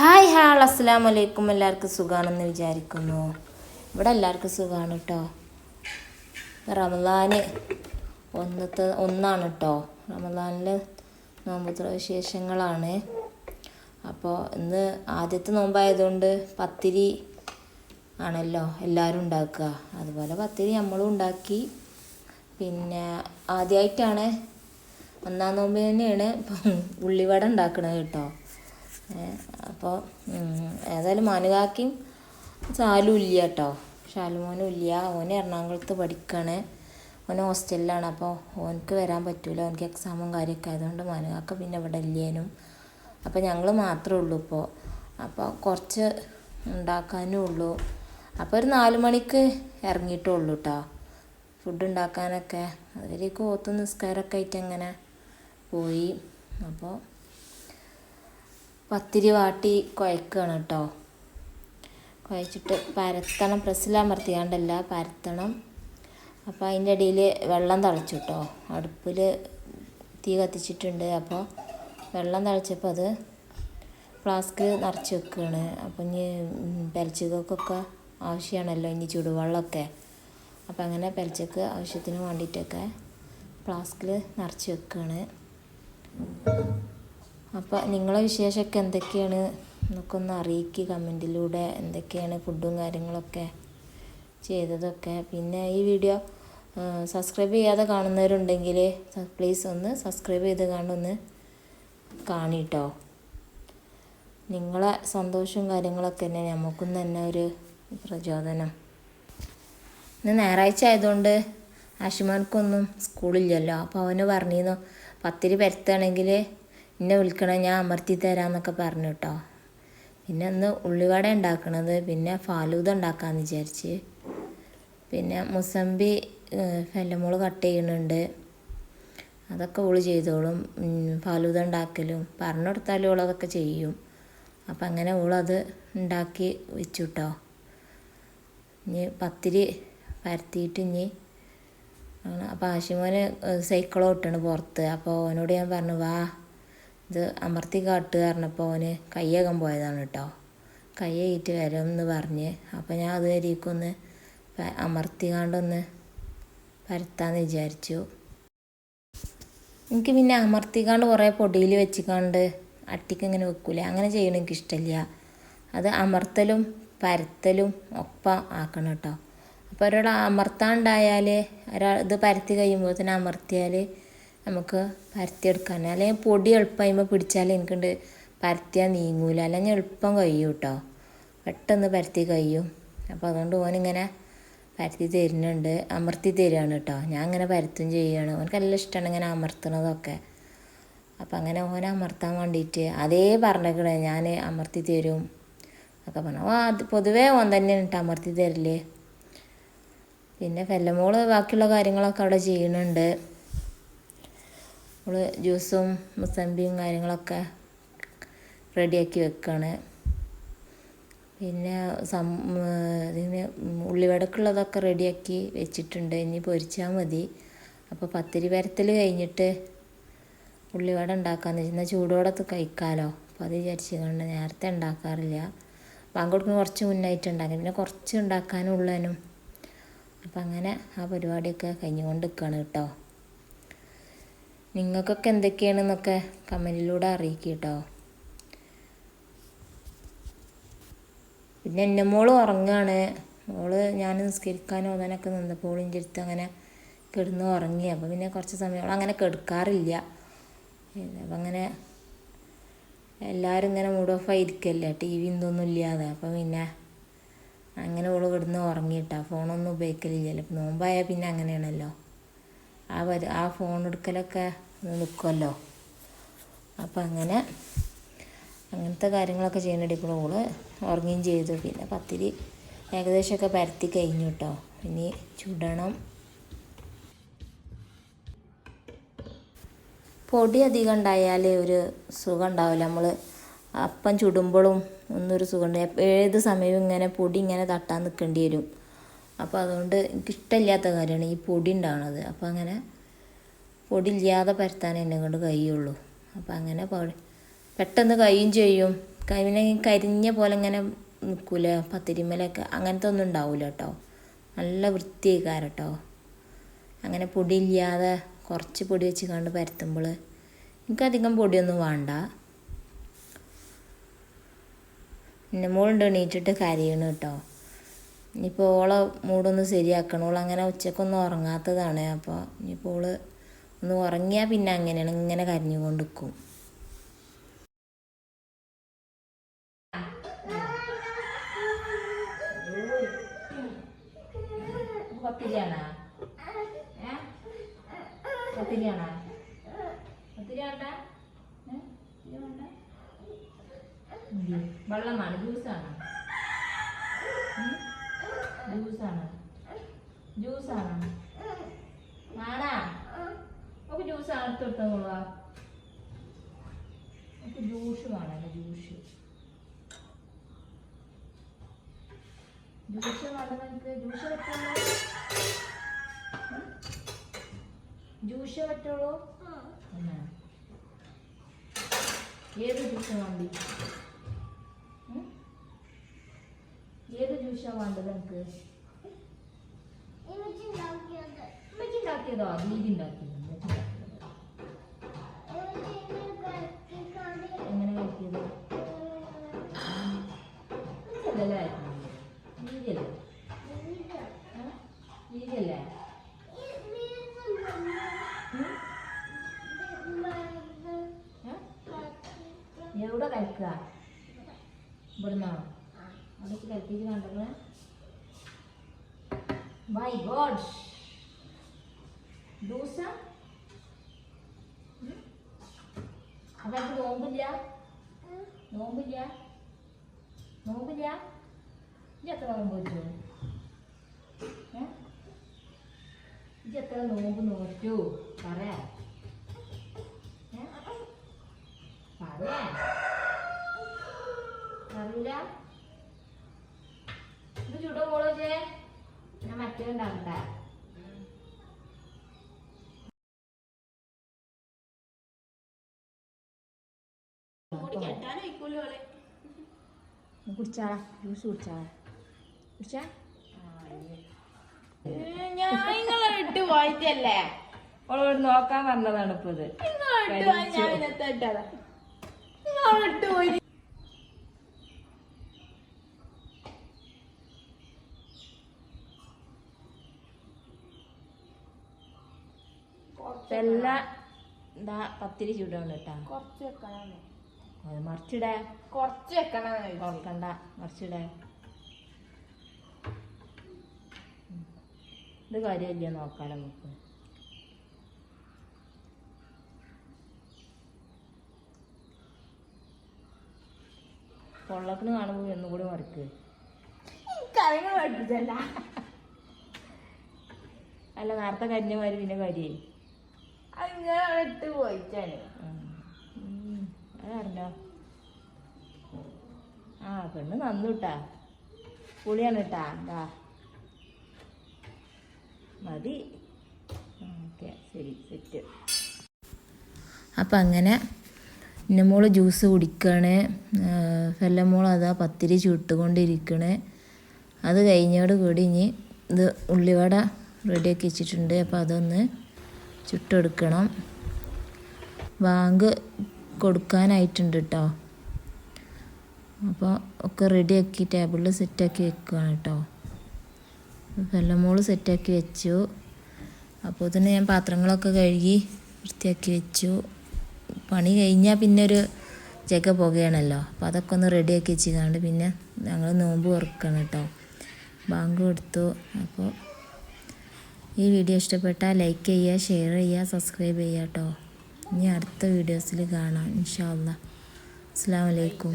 Hi hall അസ്സാം വലൈക്കും എല്ലാവർക്കും സുഖമാണെന്ന് വിചാരിക്കുന്നു. ഇവിടെ എല്ലാവർക്കും സുഖമാണ് കേട്ടോ റമദാന് ഒന്നത്തെ ഒന്നാണ് കേട്ടോ റമദാനിൽ നോമ്പുത്ര വിശേഷങ്ങളാണ്. അപ്പോൾ ഇന്ന് ആദ്യത്തെ നോമ്പായതുകൊണ്ട് പത്തിരി ആണല്ലോ എല്ലാവരും ഉണ്ടാക്കുക. അതുപോലെ പത്തിരി നമ്മളും ഉണ്ടാക്കി. പിന്നെ ആദ്യമായിട്ടാണ് ഒന്നാം നോമ്പ് തന്നെയാണ് ഉള്ളിവട ഉണ്ടാക്കണത് കേട്ടോ അപ്പോൾ ഏതായാലും മാനുകാക്കിയും ചാലും ഇല്ല കേട്ടോ ഷാലുമോനും ഇല്ല ഓന് എറണാകുളത്ത് പഠിക്കുകയാണ് ഓന് ഹോസ്റ്റലിലാണ് അപ്പോൾ ഓനക്ക് വരാൻ പറ്റൂല. ഓനക്ക് എക്സാമും കാര്യമൊക്കെ ആയതുകൊണ്ട് മാനുകാക്ക പിന്നെ ഇവിടെ ഇല്ലേനും. അപ്പോൾ ഞങ്ങൾ മാത്രമേ ഉള്ളൂ ഇപ്പോൾ അപ്പോൾ കുറച്ച് ഉണ്ടാക്കാനും ഉള്ളൂ. അപ്പോൾ ഒരു നാല് മണിക്ക് ഇറങ്ങിയിട്ടുള്ളൂ കേട്ടോ ഫുഡ് ഉണ്ടാക്കാനൊക്കെ. അതിലേക്ക് ഓത്ത് നിസ്കാരമൊക്കെ ആയിട്ട് അങ്ങനെ പോയി. അപ്പോൾ പത്തിരി വാട്ടി കുഴക്കുകയാണ് കേട്ടോ. കുഴച്ചിട്ട് പരത്തണം. പ്രസ്സിലമർത്തിയാണ്ടല്ല പരത്തണം. അപ്പോൾ അതിന്റെ ഇടയിൽ വെള്ളം തിളച്ചു കേട്ടോ. അടുപ്പിൽ തീ കത്തിച്ചിട്ടുണ്ട്. അപ്പോൾ വെള്ളം തിളച്ചപ്പോൾ അത് ഫ്ലാസ്ക് നിറച്ച് വെക്കുകയാണ് അപ്പോൾ ഇനി പെരച്ചുകൾക്കൊക്കെ ആവശ്യമാണല്ലോ ഇനി ചുടുവെള്ളമൊക്കെ. അപ്പോൾ അങ്ങനെ പെരച്ചക്ക് ആവശ്യത്തിന് വേണ്ടിയിട്ടൊക്കെ ഫ്ലാസ്കിൽ നിറച്ച് വെക്കുകയാണ് അപ്പോൾ നിങ്ങളെ വിശേഷമൊക്കെ എന്തൊക്കെയാണ്? എന്നൊക്കെ ഒന്ന് അറിയിക്കുക കമന്റിലൂടെ എന്തൊക്കെയാണ് ഫുഡും കാര്യങ്ങളൊക്കെ ചെയ്തതൊക്കെ. പിന്നെ ഈ വീഡിയോ സബ്സ്ക്രൈബ് ചെയ്യാതെ കാണുന്നവരുണ്ടെങ്കിൽ പ്ലീസ് ഒന്ന് സബ്സ്ക്രൈബ് ചെയ്ത് കാണൊന്ന് കാണിട്ടോ. നിങ്ങളെ സന്തോഷവും കാര്യങ്ങളൊക്കെ തന്നെ നമുക്കും തന്നെ ഒരു പ്രചോദനം. ഇന്ന് ഞായറാഴ്ച ആയതുകൊണ്ട് ആഷിമാർക്കൊന്നും സ്കൂളില്ലല്ലോ. അപ്പോൾ അവന് പറഞ്ഞിരുന്നു പത്തിരി പരത്തുകയാണെങ്കിൽ എന്നെ വിളിക്കണം ഞാൻ അമർത്തി തരാമെന്നൊക്കെ പറഞ്ഞു കേട്ടോ. പിന്നെ അന്ന് ഉള്ളിവട ഉണ്ടാക്കണത് പിന്നെ ഫാലൂദ ഉണ്ടാക്കാമെന്ന് വിചാരിച്ച്. പിന്നെ മുസമ്പി ഫെല്ലമോൾ കട്ട് ചെയ്യണുണ്ട്. അതൊക്കെ ഓൾ ചെയ്തോളും. ഫാലൂദ ഉണ്ടാക്കലും. പറഞ്ഞു കൊടുത്താലും ഓളതൊക്കെ ചെയ്യും. അപ്പം അങ്ങനെ ഓളത് ഉണ്ടാക്കി വെച്ചു കേട്ടോ ഇനി പത്തിരി പരത്തിയിട്ട് ഇനി അപ്പോൾ ആശിമോന് സൈക്കിൾ ഓട്ടാണ് പുറത്ത്. അപ്പോൾ അവനോട് ഞാൻ പറഞ്ഞു വാ ഇത് അമർത്തി കാട്ട് പറഞ്ഞപ്പോൾ അവന് കയ്യകം പോയതാണ് കേട്ടോ കയ്യേറ്റ് വരും എന്ന് പറഞ്ഞ്. അപ്പോൾ ഞാൻ അത് അമർത്തി അമർത്തിക്കാണ്ടൊന്ന് പരത്താന്ന് വിചാരിച്ചു. എനിക്ക് പിന്നെ അമർത്തിക്കാണ്ട് കുറേ പൊടിയിൽ വെച്ചിക്കാണ്ട് അട്ടിക്ക് ഇങ്ങനെ വെക്കൂലേ? അങ്ങനെ ചെയ്യണം എനിക്ക് ഇഷ്ടമില്ല അത് അമർത്തലും പരത്തലും ഒപ്പം ആക്കണം കേട്ടോ അപ്പോൾ ഒരാൾ അമർത്താണ്ടായാൽ ഒരാൾ ഇത് പരത്തി കഴിയുമ്പോൾ തന്നെ അമർത്തിയാൽ നമുക്ക് പരത്തിയെടുക്കാൻ അല്ലെങ്കിൽ പൊടി എളുപ്പം കഴിയുമ്പോൾ പിടിച്ചാൽ എനിക്കുണ്ട് പരത്തിയാൽ നീങ്ങൂല. അല്ലെങ്കിൽ എളുപ്പം കഴിയും കേട്ടോ പെട്ടെന്ന് പരത്തി കഴിയും. അപ്പോൾ അതുകൊണ്ട് ഓനിങ്ങനെ പരത്തി തരുന്നുണ്ട്. അമർത്തി തരികയാണ് കേട്ടോ ഞാൻ അങ്ങനെ പരത്തും ചെയ്യുകയാണ് ഓനക്ക് നല്ല ഇഷ്ടമാണ് ഇങ്ങനെ അമർത്തണതൊക്കെ. അപ്പം അങ്ങനെ ഓനെ അമർത്താൻ വേണ്ടിയിട്ട് അതേ പറഞ്ഞേക്കണേ. ഞാൻ അമർത്തി തരും ഒക്കെ പറഞ്ഞു. ഓ അത് പൊതുവേ ഓൻ തന്നെയാണ് കേട്ടോ അമർത്തി തരൽ. പിന്നെ ഫെല്ലമോൾ ബാക്കിയുള്ള കാര്യങ്ങളൊക്കെ അവിടെ ചെയ്യുന്നുണ്ട്. അവൾ ജ്യൂസും മുസമ്പിയും കാര്യങ്ങളൊക്കെ റെഡിയാക്കി വെക്കുകയാണ് പിന്നെ സം ഇതിന് ഉള്ളിവടക്കുള്ളതൊക്കെ റെഡിയാക്കി വെച്ചിട്ടുണ്ട്. ഇനി പൊരിച്ചാൽ മതി. അപ്പോൾ പത്തിരി പരത്തൽ കഴിഞ്ഞിട്ട് ഉള്ളിവട ഉണ്ടാക്കാമെന്ന് വെച്ചാൽ ചൂടോടെ കഴിക്കാമല്ലോ അപ്പോൾ അത് വിചാരിച്ച് നേരത്തെ ഉണ്ടാക്കാറില്ല. ബാങ്ക് കുറച്ച് മുന്നായിട്ട് ഉണ്ടാക്കി. പിന്നെ കുറച്ച് ഉണ്ടാക്കാനുള്ളതിനും അപ്പം അങ്ങനെ ആ പരിപാടിയൊക്കെ കഴിഞ്ഞുകൊണ്ട് നിൽക്കുകയാണ് കേട്ടോ. നിങ്ങൾക്കൊക്കെ എന്തൊക്കെയാണെന്നൊക്കെ കമന്റിലൂടെ അറിയിക്കുക കേട്ടോ പിന്നെ എന്റെ മോൾ ഉറങ്ങാണ്. മോൾ ഞാൻ നിസ്കരിക്കാനോ അതിനൊക്കെ നിന്നപ്പോൾ എന്റെ അടുത്ത് അങ്ങനെ കിടന്ന് ഉറങ്ങി. അപ്പോൾ പിന്നെ കുറച്ച് സമയം അങ്ങനെ കെടുക്കാറില്ല. അപ്പം അങ്ങനെ എല്ലാവരും ഇങ്ങനെ മൂഡ് ഓഫ് ആയിരിക്കല്ലേ? ടി വി എന്തൊന്നും ഇല്ലാതെ. അപ്പം പിന്നെ അങ്ങനെ ഓൾ കിടന്ന് ഉറങ്ങിയിട്ടാ. ഫോണൊന്നും ഉപയോഗിക്കലില്ലല്ലോ. നോമ്പായാൽ പിന്നെ അങ്ങനെയാണല്ലോ. ആ വരു ആ ഫോൺ എടുക്കലൊക്കെ നിൽക്കുമല്ലോ അപ്പം അങ്ങനെ അങ്ങനത്തെ കാര്യങ്ങളൊക്കെ ചെയ്യുന്നിടയിൽ ഓൾ. ഉറങ്ങുകയും ചെയ്തു. പിന്നെ പത്തിരി ഏകദേശമൊക്കെ പരത്തി കഴിഞ്ഞു കേട്ടോ ഇനി ചുടണം. പൊടി അധികം ഉണ്ടായാൽ ഒരു സുഖം ഉണ്ടാവില്ല. നമ്മൾ അപ്പം ചുടുമ്പോഴും ഒന്നൊരു സുഖം ഉണ്ട് ഏത് സമയവും ഇങ്ങനെ പൊടി ഇങ്ങനെ തട്ടാൻ നിൽക്കേണ്ടി വരും. അപ്പോൾ അതുകൊണ്ട് എനിക്കിഷ്ടമില്ലാത്ത കാര്യമാണ് ഈ പൊടി ഉണ്ടാവണത്. അപ്പോൾ അങ്ങനെ പൊടി ഇല്ലാതെ പരത്താൻ എന്നെ കൊണ്ട് കഴിയുള്ളൂ. അപ്പോൾ അങ്ങനെ പൊടി പെട്ടെന്ന് കഴിയും ചെയ്യും. ഈ കരിഞ്ഞ പോലെ ഇങ്ങനെ നിൽക്കൂല പത്തിരിമലൊക്കെ അങ്ങനത്തെ ഒന്നും ഉണ്ടാവില്ല കേട്ടോ നല്ല വൃത്തിയായിക്കാരം കേട്ടോ അങ്ങനെ പൊടി ഇല്ലാതെ കുറച്ച് പൊടി വെച്ച് കണ്ട് പരത്തുമ്പോൾ എനിക്കധികം പൊടിയൊന്നും വേണ്ട. പിന്നെ മോളുണ്ട് എണീറ്റിട്ട് കരയണം കേട്ടോ ഇനിയിപ്പോൾ ഓളെ മൂടൊന്ന് ശരിയാക്കണം. ഓൾ അങ്ങനെ ഉച്ചക്കൊന്നും ഉറങ്ങാത്തതാണ്. അപ്പോൾ ഇനിയിപ്പോൾ ഓൾ ഒന്ന് ഉറങ്ങിയാൽ പിന്നെ അങ്ങനെയാണ് ഇങ്ങനെ കരഞ്ഞുകൊണ്ട് നിൽക്കും വെള്ളമാണ്. ജ്യൂസാണ്. ജ്യൂസാണ്. ജ്യൂസാണ്. ആടാ നമുക്ക് ജ്യൂസ് അടുത്ത് എടുത്തോളാ നമുക്ക് ജ്യൂസ് വേണമല്ലോ ജ്യൂസ്. ജ്യൂസ് വേണ്ട നമുക്ക് ജ്യൂസ് പറ്റുള്ളൂ? ജ്യൂസ് പറ്റുള്ളൂ? ഏത് ജ്യൂസ് വേണ്ടി ഉം? ഏത് ജ്യൂസാ വേണ്ടത് എനിക്ക്? ഉണ്ടാക്കിയതോ. നീതി ഉണ്ടാക്കിയതോ? എങ്ങനെ കഴിക്കിയത് നീതിയല്ലേ മൈ god. ദൂസ അപ്പൊ എനിക്ക് നോമ്പില്ല. നോമ്പില്ല. നോമ്പില്ല. ഇജ്ജ് നോമ്പ് വെച്ചു ഇജ്ജ് എത്ര നോമ്പ് നോറ്റു? പറയാ പറയാ ഉണ്ടാക്കട്ടെ കുടിച്ചാളാ ജ്യൂസ് കുടിച്ചാളാ. കുടിച്ചാ? ഞാൻ നിങ്ങളെ ഇട്ട് പോയിട്ടല്ലേ? അവളോട് നോക്കാൻ വന്നതാണ് ഇപ്പൊ ഇത്. നിങ്ങളെ ഞാൻ ഇന്നത്തെ ഇട്ടതാ. നിങ്ങളെ വിട്ട് പോയി. എല്ലാം എന്താ പത്തിരി ചൂടാണ് കേട്ടാ. കുറച്ച് വെക്കണം അത് മറിച്ചിടേ. കുറച്ച് വെക്കണം ഓർക്കണ്ട മറിച്ചിടേ. ഇത് കാര്യമില്ല നോക്കാം നമുക്ക്. പൊള്ളക്കിന് കാണുമ്പോൾ എന്നും കൂടി മറിക്ക്. അല്ല നേരത്തെ കരിഞ്ഞമാര് പിന്നെ കാര്യമായി നിങ്ങളെ വിട്ട് പോയിട്ടാണ് അതറിഞ്ഞോ ആ പെണ്ണ് നന്നു കേട്ടാ പുളിയാണ് കേട്ടാ എന്താ മതി. ഓക്കെ ശരി സെറ്റ്. അപ്പം അങ്ങനെ ഇന്നമോൾ ജ്യൂസ് കുടിക്കണ്. ഫെല്ലമോൾ അതാ പത്തിരി ചുട്ടുകൊണ്ടിരിക്കണേ. അത് കഴിഞ്ഞോട് കൂടി ഇനി ഇത് ഉള്ളിവട റെഡിയാക്കി വെച്ചിട്ടുണ്ട്. അപ്പോൾ അതൊന്ന് ചുട്ടെടുക്കണം. വാങ്ക് കൊടുക്കാനായിട്ടുണ്ട് കേട്ടോ അപ്പോൾ ഒക്കെ റെഡിയാക്കി ടേബിളിൽ സെറ്റാക്കി വെക്കുകയാണ് കേട്ടോ വെള്ളമോൾ സെറ്റാക്കി വെച്ചു. അപ്പോൾ തന്നെ ഞാൻ പാത്രങ്ങളൊക്കെ കഴുകി വൃത്തിയാക്കി വെച്ചു. പണി കഴിഞ്ഞാൽ പിന്നെ ഒരു ജഗ പുകയാണല്ലോ. അപ്പോൾ അതൊക്കെ ഒന്ന് റെഡിയാക്കി വെച്ചിക്കാണ്ട് പിന്നെ ഞങ്ങൾ നോമ്പ് ഉറക്കണം കേട്ടോ ബാങ്ക് കൊടുത്തു. അപ്പോൾ ഈ വീഡിയോ ഇഷ്ടപ്പെട്ടാൽ ലൈക്ക് ചെയ്യുക ഷെയർ ചെയ്യുക സബ്സ്ക്രൈബ് ചെയ്യുക കേട്ടോ ഇനി അടുത്ത വീഡിയോസിൽ കാണാം. ഇൻഷാ അല്ലാ അസ്സാം വലൈക്കും